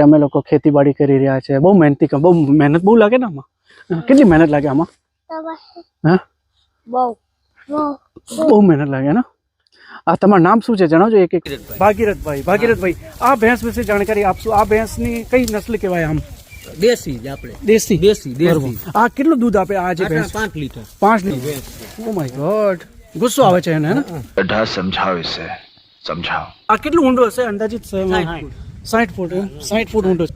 અમે લોકો ખેતીવાડી કરી રહ્યા છે. બહુ મહેનતી બહુ મહેનત બહુ લાગે ને આમાં? કેટલી મહેનત લાગે આમાં? બહુ મહેનત લાગે ને? આ તમારું નામ શું છે? જણાવજો એક એક. ભાગીરથભાઈ. ભાગીરથભાઈ આ ભેંસ વિશે જાણકારી આપશો? આ ભેંસની કઈ નસ્લ કહેવાય આમ? દેશી જ દેશી? દેશી આ કેટલું દૂધ આપે આજે ભેંસ? 5 લીટર. 5 લીટર. ગુસ્સો આવે છે એને સમજાવ આ કેટલું ઊંડો હશે? અંદાજિત છે? સાઠ ફૂટ સાઠ ફૂટ ઊંડો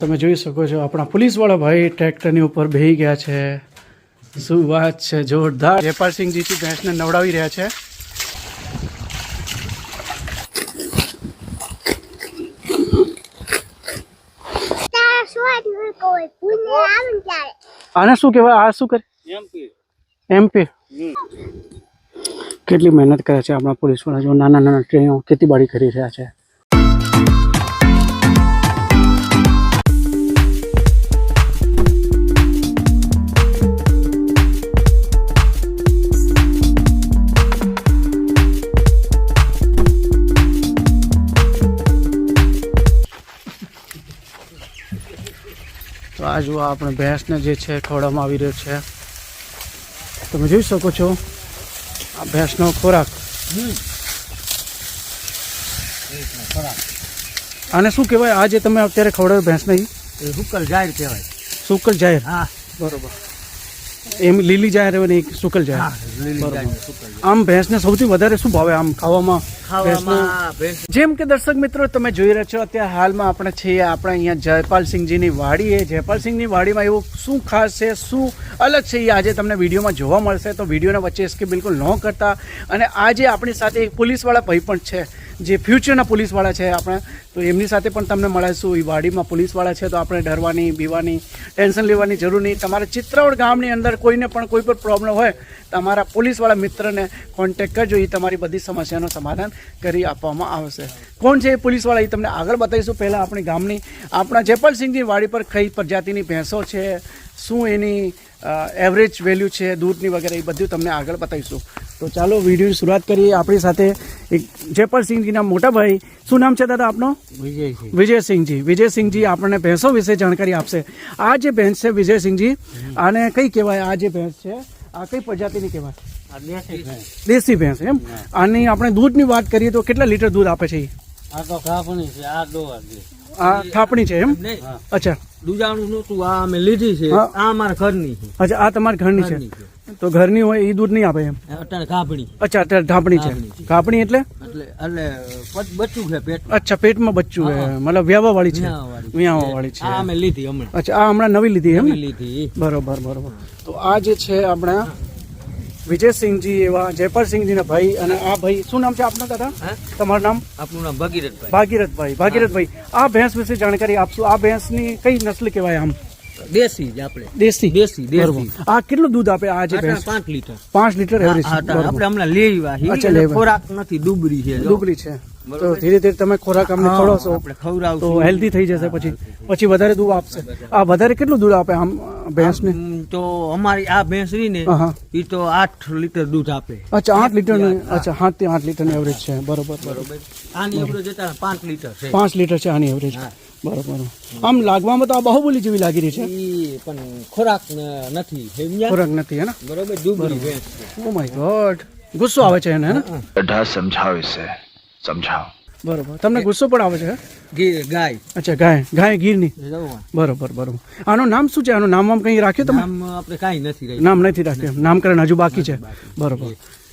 તમે જોઈ શકો છો આપણા પોલીસવાળા ભાઈ ટ્રેક્ટરની ઉપર બેહી ગયા છે. શું વાત છે જોરદાર. જયપાલસિંહજીથી ભેંસને નવડાવી રહ્યા છે. આને શું કહેવાય? આ શું કરે? એમપી કેટલી મહેનત કરે છે આપણા પોલીસવાળા. જો નાના નાના ટ્રેનો ખેતીવાડી કરી રહ્યા છે. તો આ જુઓ આપણે ભેંસને જે છે ખવડાવવામાં આવી રહ્યો છે. તમે જોઈ શકો છો આ ભેંસનો ખોરાક. આને શું કહેવાય? આ જે તમે અત્યારે ખવડાવ્યો ભેંસને નહીં? એ હુકલ જાહેર કહેવાય. સુકલ જાહેર? હા. બરોબર. એમ લીલી જાહેર હોય ને સુકલ જાહેર. આમ ભેંસને સૌથી વધારે શું ભાવે? આમ ખાવામાં ખાવામાં. જેમ કે દર્શક મિત્રો તમે જોઈ રહ્યા છો અત્યારે હાલમાં આપણે છીએ આપણે અહીંયા જયપાલસિંહજીની વાડી એ જયપાલસિંહની વાડીમાં એવું શું ખાસ છે શું અલગ છે એ આજે તમને વિડીયોમાં જોવા મળશે. તો વિડીયોના વચ્ચે સ્કીપ બિલકુલ ન કરતા. અને આજે આપણી સાથે એક પોલીસવાળા ભાઈ પણ છે જે ફ્યુચરના પોલીસવાળા છે આપણે. તો એમની સાથે પણ તમને મળીશું. એ વાડીમાં પોલીસવાળા છે તો આપણે ડરવાની બીવાની ટેન્શન લેવાની જરૂર નહીં. તમારે ચિત્રાવડ ગામની અંદર કોઈને પણ કોઈ પણ પ્રોબ્લેમ હોય તમારા પોલીસવાળા મિત્રને કોન્ટેક્ટ કરજો. એ તમારી બધી સમસ્યાનું સમાધાન કરી આપવામાં આવશે કોણ છે એ પોલીસવાળા એ તમને આગળ બતાવીશું. પહેલાં આપણી ગામની આપણા જયપાલસિંહની વાડી પર કઈ પ્રજાતિની ભેંસો છે શું એની એવરેજ વેલ્યુ છે દૂધની વગેરે એ બધું તમને આગળ બતાવીશું. તો ચાલો વિડીયોની શરૂઆત કરીએ. આપણી સાથે એક જયપાલસિંહજીના મોટા ભાઈ. શું નામ છે દાદા આપનો? વિજય વિજયસિંહજી. વિજયસિંહજી આપણને ભેંસો વિશે જાણકારી આપશે. આ જે ભેંસ છે વિજયસિંહજી આને કઈ કહેવાય? આ જે ભેંસ છે આ કઈ પ્રજાતિની કહેવાય? દેશી ભેંસ. એમ? અને આપણે દૂધની વાત કરીએ તો કેટલા લીટર દૂધ આપે છે આ તો થાપણી છે આ દોવા આ થાપણી છે એમ? અચ્છા. દુજાણું નતું આ અમે લીધી છે. આ અમારા ઘરની છે. અચ્છા આ તમારા ઘરની છે. તો ઘરની હોય એ દૂધ નહીં આપે એમ? અત્યારે ઘાપણી અચ્છા અત્યારે ઢાપણી છે. ઘાપણી એટલે? એટલે એટલે બચ્ચું છે પેટ. અચ્છા પેટમાં બચ્ચું છે. મતલબ વ્યાવા વાળી છે. વિયાવાવાળી. વ્યાવા વાળી છે. આ અમે લીધી હમણાં. અચ્છા આ હમણાં નવી લીધી એમ? લીધી. બરોબર બરોબર. તો આ જે છે આપણા વિજયસિંહજી એવા જયપાલસિંહજીના ભાઈ અને આ ભાઈ શું નામ છે આપના દાદા? તમારું નામ? આપનું નામ ભાગીરથભાઈ. ભાગીરથભાઈ ભાગીરથભાઈ. આ ભેંસ વિશે જાણકારી આપશું? આ ભેંસની કઈ નસ્લ કહેવાય આમ? દેશી જ આપણે. દેશી? દેશી દેશી. આ કેટલું દૂધ આપે આ જે ભેંસ? પાંચ લિટર. પાંચ લીટર એવરેજ હા, હા, આપણે હમણાં લેવા હી, અચ્છા, એટલે લેવા. ખોરાક નથી ડુબરી છે જો. છે. તો ધીરે ધીરે તમે ખોરાક અમને ખવડાવશો. તો હેલ્ધી થઈ જશે પછી. પછી વધારે દૂધ આપશે. આ વધારે કેટલું દૂધ આપે આમ? ભેંસ ને તો અમારી આ ભેંસની ને એ તો આઠ લીટર દૂધ આપે. અચ્છા આઠ લીટર અચ્છા આઠથી આઠ લીટરની એવરેજ છે. બરોબર બરોબર. આની એવરેજ પાંચ લીટર છે. પાંચ લીટર છે આની એવરેજ બરોબર. આમ લાગવામાં તો આ બાહુબલી જેવી લાગી રહી છે. પણ ખોરાક નથી. ખોરાક નથી હે ને? બરોબર દુબળી ભેંસ ઓ માય ગોડ ગુસ્સો આવે છે એને હે ને? સમજાવ ઇસે સમજાવ. બરોબર. તમને ગુસ્સો પણ આવે છે? ગાય. અચ્છા ગાય. ગાય ગીરની. બરોબર બરોબર. આનું નામ શું છે? આનું નામ આમ કંઈ રાખ્યું તમે નામ આપણે કાંઈ નથી રાખ્યું. નામ નથી રાખ્યું નામકરણ હજુ બાકી છે. બરોબર.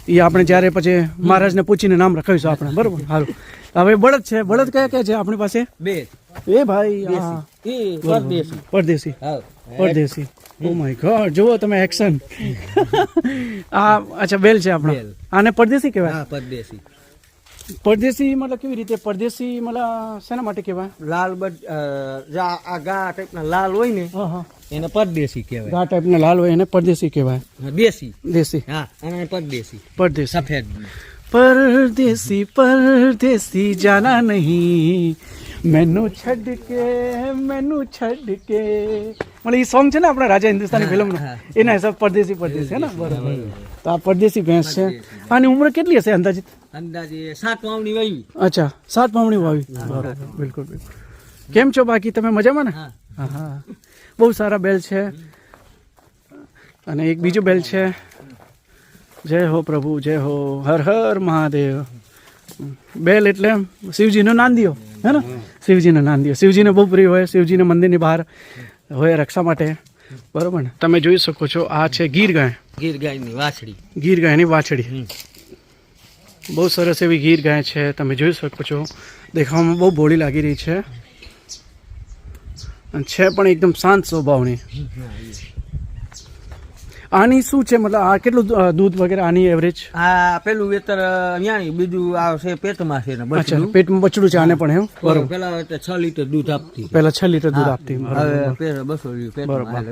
એ આપણે જ્યારે પછી મહારાજને પૂછીને નામ રખાવીશું આપણે. બરોબર. સારું હવે બળદ છે. બળદ કયા કયા છે આપણી પાસે? બે. એ ભાઈ પરદેશી. પરદેશી. હા પરદેશી. Oh my God. જુઓ તમે એક્શન આ અચ્છા બેલ છે આપણો. આને પરદેશી કહેવાય? હા પરદેશી. પરદેશી મતલબ કેવી રીતે? પરદેશી મતલબ શેના માટે કહેવાય? લાલ બટ આ ગા ટાઈપના લાલ હોય ને એને પરદેશી કહેવાય. ગા ટાઈપના લાલ હોય એને પરદેશી કહેવાય. દેશી. દેશી. હા પરદેશી. પરદેશી. સફેદ. પરદેશી પરદેશી જાના નહીં. મેનુ છડ કે મેનુ છડ કે. મને એ સોંગ છે ને આપણા રાજા હિન્દુસ્તાની ફિલ્મનું એના હિસાબ પરદેશી પરદેશી છે ને? બરાબર. તો આ પરદેશી ભેંસ છે. આની ઉંમર કેટલી હશે અંદાજિત? અંદાજે સાત પાવણી વાવી. અચ્છા સાત પાવણી વાવી. બરાબર બિલકુલ બિલકુલ. કેમ છો બાકી? તમે મજામાં ને? હા. હા હા બહુ સારા બેલ છે. અને એક બીજું બેલ છે. જય હો પ્રભુ જય હો. હર હર મહાદેવ. બેલ એટલે શિવજીનો નાંદિયો. હે ને નાન નાંદિયો શિવજીને બહુ પ્રિય હોય શિવજીને મંદિરની બહાર હોય રક્ષા માટે. બરોબર ને? તમે જોઈ શકો છો આ છે ગીર ગાય ગીર ગાયની વાછડી. ગીર ગાયની વાછડી બહુ સરસ એવી ગીર ગાય છે તમે જોઈ શકો છો. દેખાવામાં બહુ બોળી લાગી રહી છે. અને છે પણ એકદમ શાંત સ્વભાવની. આની શું છે? મતલબ આ કેટલું દૂધ વગેરે આની એવરેજ આ પેલું વેતર અહીંયા બીજું આ છે પેટમાં છે અચ્છા પેટમાં બચડું છે આને પણ એમ? બરોબર. પેલા છ લીટર દૂધ આપતી પેલા છ લીટર દૂધ આપતી હવે બસો બરોબર.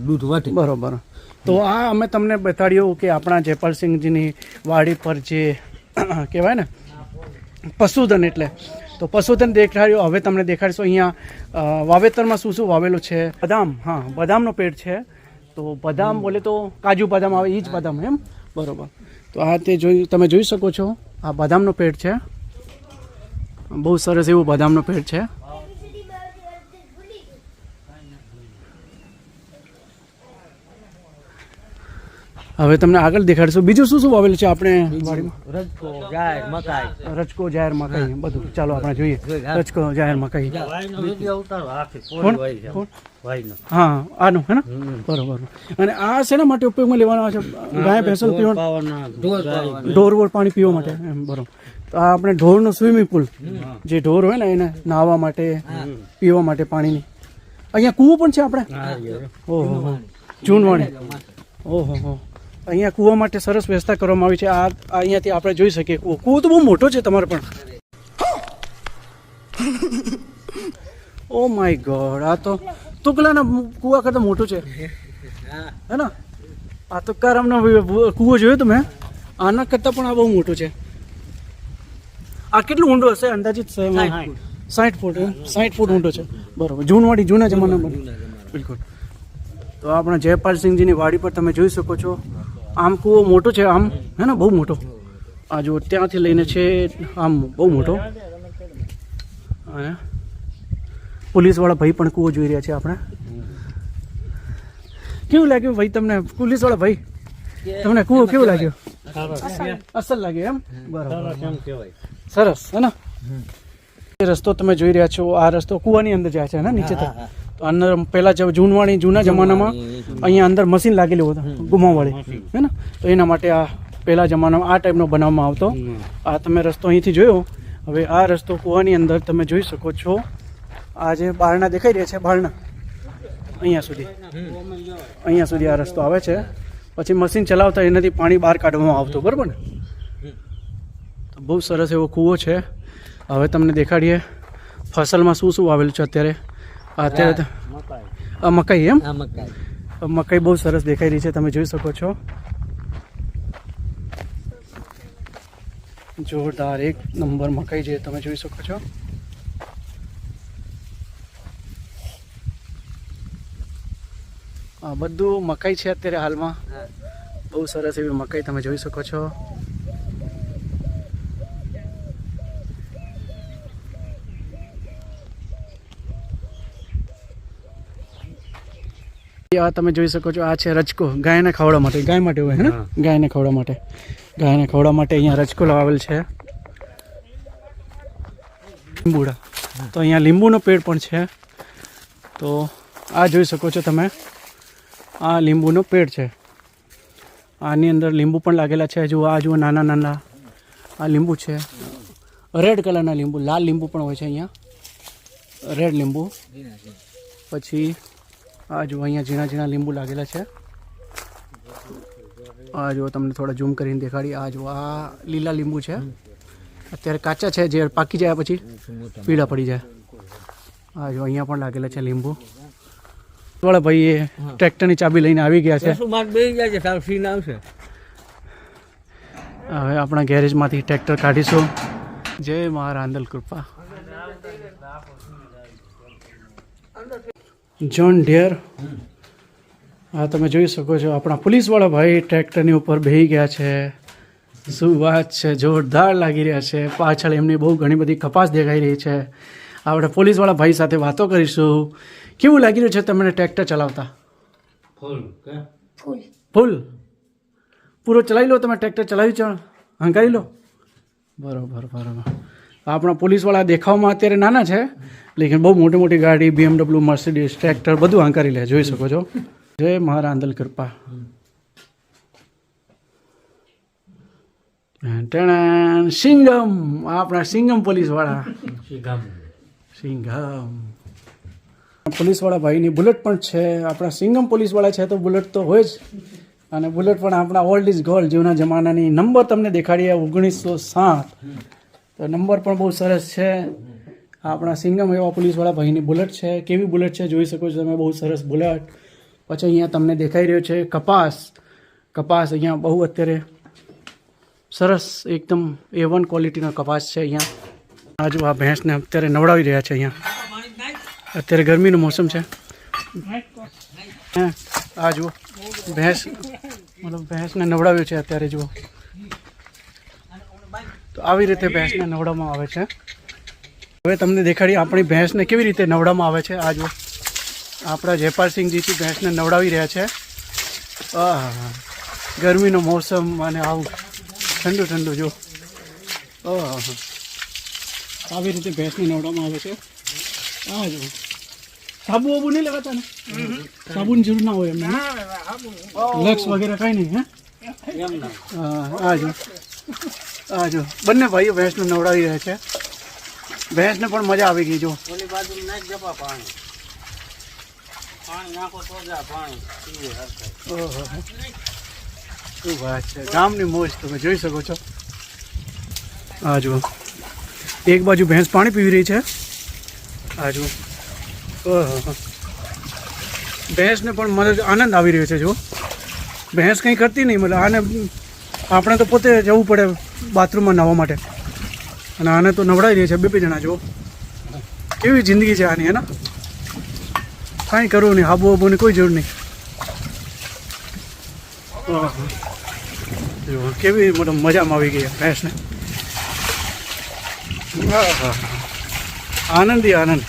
દૂધ વધે. બરોબર. તો આ અમે તમને બતાડ્યું કે આપણા જયપાલસિંહજીની વાડી પર જે કહેવાય ને પશુધન એટલે. તો પશુધન દેખાડ્યું હવે તમને દેખાડીશું. અહીંયા વાવેતરમાં શું શું વાવેલું છે? બદામ. હા બદામનો પેડ છે. તો બદામ બોલે તો કાજુ બદામ આવે એ જ બદામ એમ? બરોબર. તો આ તે જોઈ, તમે જોઈ શકો છો. આ બદામનો પેટ છે. બહુ સરસ એવું બદામનો પેટ છે. હવે તમને આગળ દેખાડશું. બીજું શું શું વાવેલું છે આપણે રજકો જાહેર મકાઈ. રચકો જાહેર મકાઈ બધું. ચાલો આપણે જોઈએ. રજકો રચકો જાહેર મકાઈ. હા આનું હે ને બરોબર અને આ શેના માટે ઉપયોગમાં લેવાનો છે? ગાય ભેંસો ઢોર પીવા ઢોર. વોર પાણી પીવા માટે એમ બરોબર. તો આ આપણે ઢોરનો સ્વિમિંગ પુલ. જે ઢોર હોય ને એને નાહવા માટે પીવા માટે પાણીની. અહીંયા કૂવો પણ છે આપણે. ઓહો હો. જૂનવાણી. ઓહો હો. અહીંયા કૂવા માટે સરસ વ્યવસ્થા કરવામાં આવી છે. આ અહીંયાથી આપણે જોઈ શકીએ. કૂવો કૂવો તો બહુ મોટો છે તમારો પણ. ઓ માય ગોડ આ તો તુકલાના કૂવા કરતાં મોટું છે. હા. ને? આ તો કારમનો કૂવો જોયો તમે? આના કરતાં પણ આ બહુ મોટું છે. આ કેટલું ઊંડો હશે? અંદાજિત સાઠ ફૂટ. સાઠ ફૂટ ઊંડો છે. બરોબર. જૂનવાડી જૂના જમાનામાં. બિલકુલ. તો આપણા જયપાલસિંહજીની વાડી પર તમે જોઈ શકો છો. આમ કૂવો મોટો છે, આમ, હે ને, બહુ મોટો. આ જો ત્યાંથી લઈને છે, આમ બહુ મોટો. અને પોલીસવાળા ભાઈ પણ કૂવો જોઈ રહ્યા છે આપણે. કેવું લાગ્યું ભાઈ તમને? પોલીસવાળા ભાઈ, તમને કૂવો કેવું લાગ્યું? અસલ લાગ્યું એમ? બરાબર. સરસ, હે ને? રસ્તો તમે જોઈ રહ્યા છો, આ રસ્તો કૂવાની અંદર જાય છે ને, નીચે તો અંદર પહેલા જે જૂનવાણી જૂના જમાનામાં અહીંયા અંદર મશીન લાગેલું હતું ગુમાવાળી હે ને? તો એના માટે આ પહેલા જમાનામાં આ ટાઈપનો બનાવવામાં આવતો. આ તમે રસ્તો અહીંથી જોયો. હવે આ રસ્તો કૂવાની અંદર તમે જોઈ શકો છો. આ જે બારણા દેખાઈ રહ્યા છે બારણા. અહીંયા સુધી. અહીંયા સુધી આ રસ્તો આવે છે. પછી મશીન ચલાવતા એનાથી પાણી બહાર કાઢવામાં આવતું બરાબર ને? તો બહુ સરસ એવો કૂવો છે. હવે તમને દેખાડીએ. ફસલમાં શું શું વાવેલું છે અત્યારે? અત્યારે મકાઈ. એમ? મકાઈ. બહુ સરસ દેખાઈ રહી છે તમે જોઈ શકો છો. જોરદાર એક નંબર મકાઈ જે તમે જોઈ શકો છો. આ બધું મકાઈ છે અત્યારે હાલમાં. બહુ સરસ એવી મકાઈ તમે જોઈ શકો છો. આ તમે જોઈ શકો છો આ છે રચકો ગાયને ખવડાવવા માટે ગાય માટે હોય ને ગાયને ખવડાવવા માટે. ગાયને ખવડાવવા માટે અહીંયા રચકો લાવેલ છે. લીંબુડા. તો અહીંયા લીંબુનો પેડ પણ છે. તો આ જોઈ શકો છો તમે. આ લીંબુનો પેડ છે. આની અંદર લીંબુ પણ લાગેલા છે. જુઓ આ જુઓ નાના નાના આ લીંબુ છે. રેડ કલરના લીંબુ લાલ લીંબુ પણ હોય છે અહીંયા. રેડ લીંબુ. પછી આ જો અહીંયા ઝીણા ઝીણા લીંબુ લાગેલા છે. આ જો તમને થોડા ઝૂમ કરીને દેખાડી. આ જો આ લીલા લીંબુ છે. અત્યારે કાચા છે જે પાકી જાય પછી પીળા પડી જાય. આ જો અહીંયા પણ લાગેલા છે લીંબુ. વાળા ભાઈ એ ટ્રેક્ટરની ચાબી લઈને આવી ગયા છે. હવે આપણા ગેરેજમાંથી ટ્રેક્ટર કાઢીશું. જય મા રાંદલ કૃપા. જોન ઢેર હા તમે જોઈ શકો છો આપણા પોલીસવાળા ભાઈ ટ્રેક્ટરની ઉપર બેહી ગયા છે. શું વાત છે જોરદાર લાગી રહ્યા છે. પાછળ એમની બહુ ઘણી બધી કપાસ દેખાઈ રહી છે. આપણે પોલીસવાળા ભાઈ સાથે વાતો કરીશું. કેવું લાગી રહ્યું છે તમને ટ્રેક્ટર ચલાવતા? ફૂલ કે? ફૂલ. ફૂલ? પૂરો ચલાવી લો તમે ટ્રેક્ટર ચલાવી છો હંકારી લો. બરોબર બરોબર. આપણા પોલીસવાળા દેખાવમાં અત્યારે નાના છે લેકિન બહુ મોટી મોટી ગાડી બીએમડબલ્યુ મર્સિડીઝ ટ્રેક્ટર બધું આંકારી લે જોઈ શકો છો. જય મહારાંદલ કૃપા. સિંગમ આપણા સિંગમ પોલીસવાળા. સિંઘમ પોલીસવાળા ભાઈની બુલેટ પણ છે આપણા સિંગમ પોલીસવાળા છે તો બુલેટ તો હોય જ. અને બુલેટ પણ આપણા ઓલ્ડ ઇઝ ગોલ્ડ જૂના જમાનાની નંબર તમને દેખાડીએ ઓગણીસો સાત. તો નંબર પણ બહુ સરસ છે. આપણા સિંગમ એવા પોલીસવાળા ભાઈની બુલેટ છે. કેવી બુલેટ છે જોઈ શકો છો તમે, બહુ સરસ બુલેટ. પછી અહીંયા તમને દેખાઈ રહ્યો છે કપાસ. કપાસ અહીંયા બહુ અત્યારે સરસ એકદમ એ વન ક્વોલિટીનો કપાસ છે અહીંયા. આજુ આ ભેંસને અત્યારે નવડાવી રહ્યા છે અહીંયા. અત્યારે ગરમીનું મોસમ છે. આ જુઓ. ભેંસ, મતલબ ભેંસને નવડાવ્યું છે અત્યારે, જુઓ. તો આવી રીતે ભેંસને નવડાવવામાં આવે છે. હવે તમને દેખાડી આપણી ભેંસને કેવી રીતે નવડાવવામાં આવે છે. આ જો આપણા જયપાલસિંહજીથી ભેંસને નવડાવી રહ્યા છે. ગરમીનો મોસમ અને આવું. ઠંડુ ઠંડુ જો આવી રીતે ભેંસને નવડાવવામાં આવે છે. આ જો સાબુ વાબુ નહીં લગાતા ને? સાબુની જરૂર ના હોય એમને લક્ષ વગેરે કઈ નહીં હે? હા, આ જો આ જો બંને ભાઈઓ ભેંસને નવડાવી રહ્યા છે. ભેંસને પણ મજા આવી ગઈ જો. ઓલી બાજુ જપા પાણી. પાણી નાખો તો જા પાણી ઓહો. શું વાત છે? ગામની મોજ તમે જોઈ શકો છો. આ જુઓ. એક બાજુ ભેંસ પાણી પીવી રહી છે. આ જુઓ. ઓહો. ભેંસને પણ મને આનંદ આવી રહ્યો છે જુઓ. ભેંસ કંઈ કરતી નહીં મતલબ આને આપણે તો પોતે જવું પડે બાથરૂમમાં નાહવા માટે. અને આને તો નવડાવી રહી છે, બે બે જણા, જુઓ. કેવી જિંદગી છે આની, હેના? કાંઈ કરવું નહીં હાબુ હાબુની કોઈ જરૂર નહીં. કેવી મતલબ મજામાં આવી ગઈ ભેંસને. આનંદી આનંદ.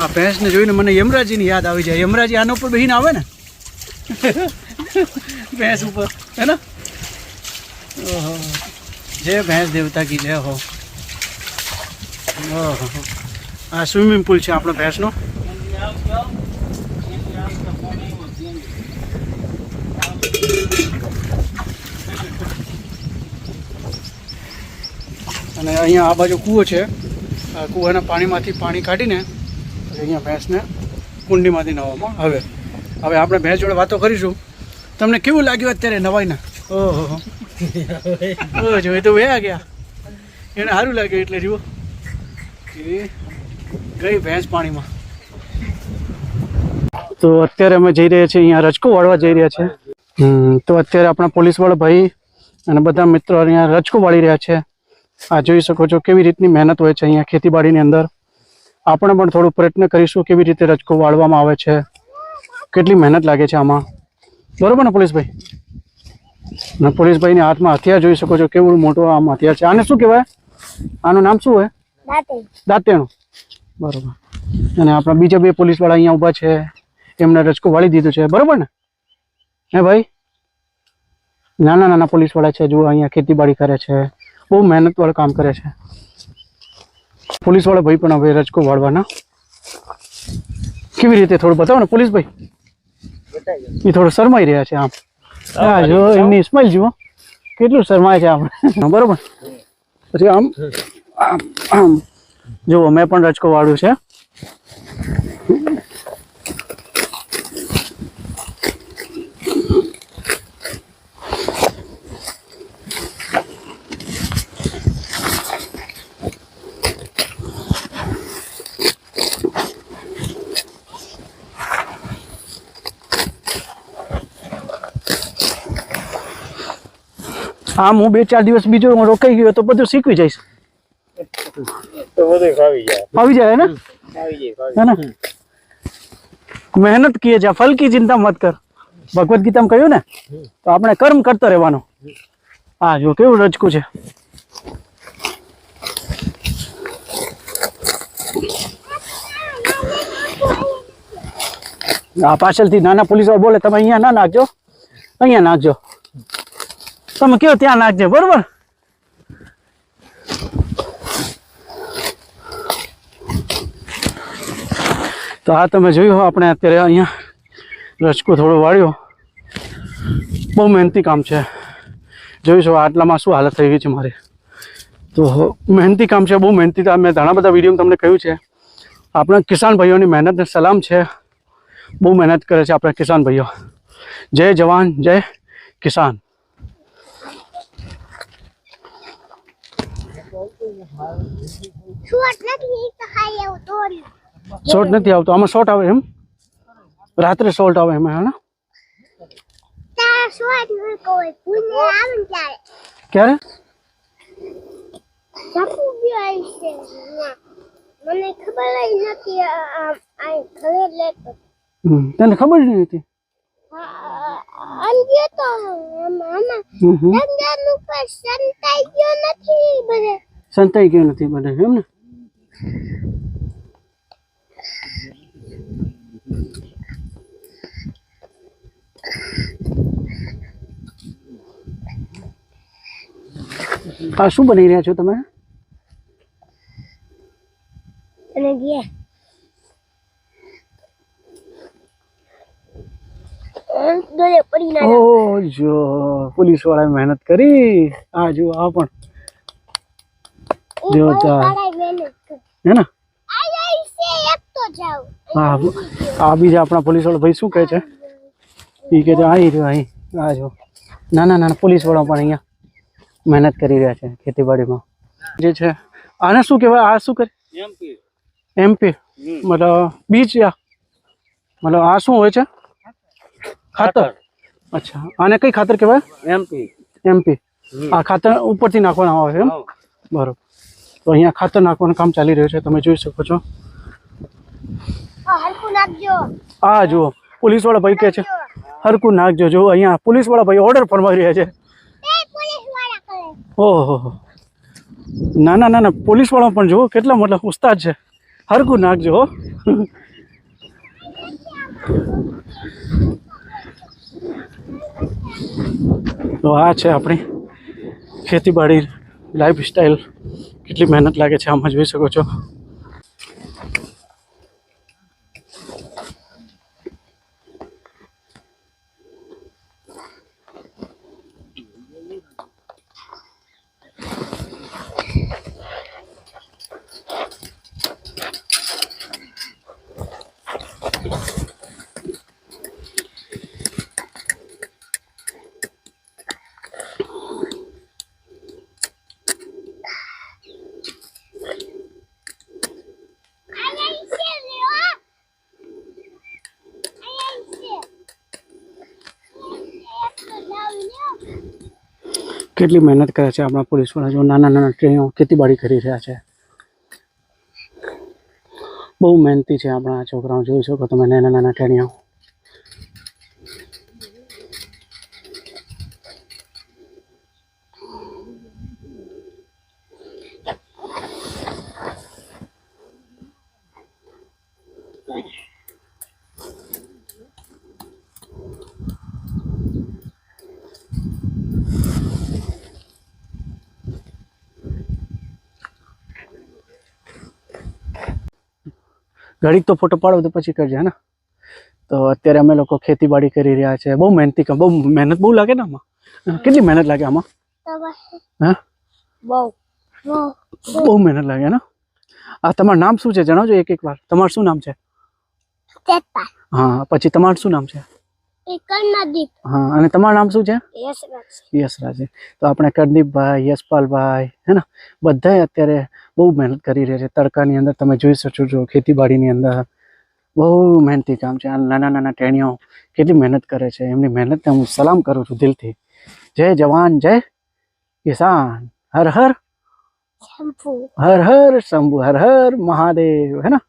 આ ભેંસને જોઈને મને યમરાજીની યાદ આવી જાય. યમરાજી આના ઉપર બેહીને આવે ને? ભેંસ ઉપર, હે ને? ઓહો. જય ભેંસ દેવતા કી જય હો. ઓહો. આ સ્વિમિંગ પુલ છે આપણો ભેંસનો. અને અહીંયા આ બાજુ કૂવો છે. આ કૂવાના પાણીમાંથી પાણી કાઢીને અહીંયા ભેંસને કુંડીમાંથી નવામાં આવે. હવે આપણે ભેંસ જોડે વાતો કરીશું. તમને કેવું લાગ્યું અત્યારે નવાઈના? ઓહો. ઓહો જો એ તો વયા ગયા. એને સારું લાગ્યું એટલે જુઓ. એ ગઈ ભેંસ પાણીમાં. તો અત્યારે અમે જઈ રહ્યા છીએ અહીંયા રજકો વાળવા જઈ રહ્યા છે. તો અત્યારે આપણા પોલીસવાળા ભાઈ અને બધા મિત્રો અહીંયા રજકો વાળી રહ્યા છે. આ જોઈ શકો છો કેવી રીતની મહેનત હોય છે અહીંયા ખેતીવાડીની અંદર. આપણે પણ થોડું પ્રયત્ન કરીશું કેવી રીતે રજકો વાળવામાં આવે છે. કેટલી મહેનત લાગે છે આમાં? બરોબર ને પોલીસભાઈ? ને પોલીસભાઈની હાથમાં હથિયાર જોઈ શકો છો કેવું મોટું આમ હથિયાર છે. આને શું કહેવાય? આનું નામ શું હોય? દાંતે દાંતેણું. બરોબર. અને આપણા બીજા બે પોલીસવાળા અહીંયા ઊભા છે. એમને રચકો વાળી દીધું છે. બરોબર ને? હે ભાઈ? નાના નાના પોલીસવાળા છે જુઓ અહીંયા ખેતીવાડી કરે છે. બહુ મહેનતવાળું કામ કરે છે. પોલીસવાળા ભાઈ પણ હવે રચકો વાળવાના. કેવી રીતે? થોડું બતાવો ને પોલીસ ભાઈ એ થોડું શરમાઈ રહ્યા છે આમ. હા જો એમની સ્માઈલ જુઓ. કેટલું શરમાય છે આપણે બરોબર. પછી આમ આમ આમ. જુઓ મેં પણ રચકો વાળું છે. આમ હું બે ચાર દિવસ બીજો હું રોકાઈ ગયો તો બધું શીખવી જઈશ. આવી જાય. ને? મહેનત કીએ છે ફલ કી ચિંતા મત કર. ભગવદ્ ગીતામાં કહ્યું ને તો આપણે કર્મ કરતો રહેવાનું. હા જો કેવું રચકું છે. આ પાછળથી નાના પોલીસ બોલે તમે અહીંયા ના નાખજો અહીંયા નાખજો. તમે કયો ત્યાં નાખજો, બરોબર? તો આ તમે જોયું આપણે અત્યારે અહીંયા રચકો થોડો વાળ્યો. બહુ મહેનતી કામ છે. જોઈશું આટલામાં શું હાલત થઈ ગઈ છે મારે. તો મહેનતી કામ છે, બહુ મહેનતી મેં ઘણા બધા વીડિયો તમને કહ્યું છે. આપણા કિસાન ભાઈઓની મહેનતને સલામ છે. બહુ મહેનત કરે છે આપણા કિસાન ભાઈઓ. જય જવાન, જય કિસાન. શોર્ટ નથી નથી આવતો આમાં શોર્ટ આવે એમ? રાત્રે શોર્ટ આવે એમાં હા તારા શોર્ટનું કોઈ પુણ્ય આવે ને ક્યારે? મને ખબર નથી તને ખબર જ આમ ગયો તો હમ. રમજાન સંતાઈ ગયો નથી બધે. સંતાઈ ગયું નથી બધે એમ ને? આ શું બની રહ્યા છો તમે? અને ગયા. પોલીસવાળા મહેનત કરી. આ જો આ પણ. જોરદાર. મહેનત કરી. હે ને આ જાય છે એક તો જાવ હા આ બીજા આપણા પોલીસવાળા ભાઈ શું કહે છે? એ કહે છે અહીં રહ્યો અહીં આ જો નાના નાના પોલીસવાળા પણ અહીંયા મહેનત કરી રહ્યા છે ખેતીવાડીમાં. જે છે આને શું કહેવાય? આ શું કરે? એમપી એમપી મતલબ બીજ યા? મતલબ આ શું હોય છે? ખાતર. અચ્છા આને કઈ ખાતર કહેવાય? એમપી એમપી આ ખાતર ઉપરથી નાખવાનું આવે છે એમ બરોબર. તો અહીંયા ખાતર નાખવાનું કામ ચાલી રહ્યું છે તમે જોઈ શકો છો. આ જુઓ પોલીસવાળા ભાઈ કહે છે હરકું નાખજો જો અહીંયા પોલીસવાળા ભાઈ ઓર્ડર ફરમાવી રહ્યા છે. ઓહો ના ના ના ના નાના નાના પોલીસવાળા પણ જુઓ કેટલા મતલબ ઉસ્તાદ છે. હરકું નાખજો હો. તો આ છે આપણી ખેતીવાડી લાઈફ સ્ટાઈલ. કેટલી મહેનત લાગે છે આમાં જોઈ શકો છો. કેટલી મહેનત કરે છે આપણા પોલીસવાળા જો નાના નાના ટ્રેનો ખેતીવાડી કરી રહ્યા છે. બહુ મહેનતી છે આપણા છોકરાઓ. જોઈ શકો તમે નાના નાના ટ્રેનિયો ઘડીક તો ફોટો પાડો તો પછી કરજે ને તો અત્યારે અમે લોકો ખેતીવાડી કરી રહ્યા છે. બહુ મહેનતી કામ બહુ મહેનત બહુ લાગે ને આમાં? કેટલી મહેનત લાગે આમાં? હા? બહુ બહુ બહુ મહેનત લાગે ને આ તમારું નામ શું છે? જણાવજો એક એક વાર. તમારું શું નામ છે? હા પછી તમારું શું નામ છે? खेती बाड़ी बहु मेहनती काम टेणियों के मेहनत करे सलाम करू छु दिल जय जवान जय किसान हर हर हर हर शंभु हर हर महादेव है ना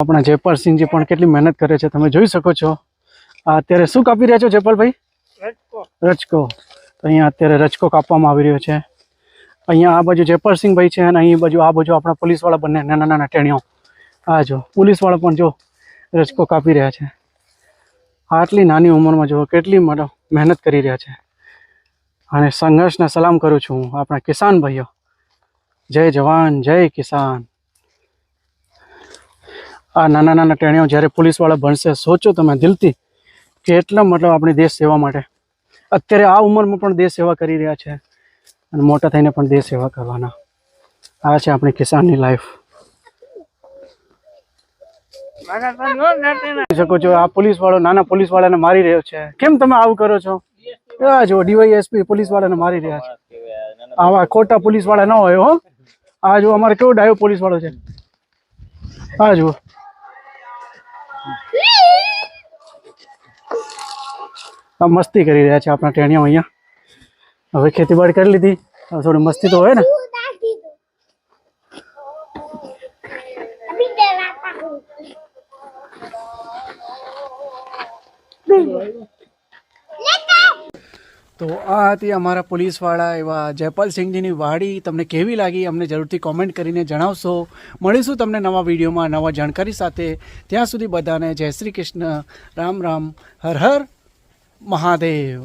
अपना जयपाल सिंह जी के मेहनत करे ते जी सको छो। અત્યારે શું કાપી રહ્યા છો જેપલભાઈ રચકો તો અહીંયા અત્યારે રચકો કાપવામાં આવી રહ્યો છે. અહીંયા આ બાજુ જયપાલસિંહભાઈ છે અને અહીં બાજુ આ બાજુ આપણા પોલીસવાળા બંને નાના નાના ટેણીઓ. આ જો પોલીસવાળા પણ જો રચકો કાપી રહ્યા છે. આટલી નાની ઉંમરમાં જો કેટલી મહેનત કરી રહ્યા છે. અને સંઘર્ષને સલામ કરું છું આપણા કિસાન ભાઈઓ. જય જવાન જય કિસાન. આ નાના નાના ટેણીઓ જ્યારે પોલીસવાળા ભણશે સોચો તમે દિલથી. કે એટલા મતલબ આપણી દેશ સેવા માટે. અત્યારે આ ઉંમરમાં પણ દેશ સેવા કરી રહ્યા છે અને મોટા થઈને પણ દેશ સેવા કરવાના. આ છે આપણી કિસાનની લાઈફ શકો છો, આ પોલીસ વાળો નાના પોલીસ વાળાને મારી રહ્યો છે. કેમ તમે આવું કરો છો? જો ડીવાયએસપી પોલીસ વાળાને મારી રહ્યા છે. આવા ખોટા પોલીસવાળા ન હોય, હો. આ જો અમારે કેવો ડાયો પોલીસ વાળો છે. આ જુઓ. આ મસ્તી કરી રહ્યા છે આપણા ટેણીઓ અહીંયા. હવે ખેતીવાડી કરી લીધી. હવે થોડી મસ્તી તો હોય ને. તો આ હતી અમારા પોલીસવાળા એવા જયપાલસિંહજીની વાડી. તમને કેવી લાગી અમને જરૂરથી કોમેન્ટ કરીને જણાવશો. મળીશું તમને નવા વિડીયોમાં નવા જાણકારી સાથે. ત્યાં સુધી બધાને જય શ્રી કૃષ્ણ. રામ રામ. હર હર. મહાદેવ.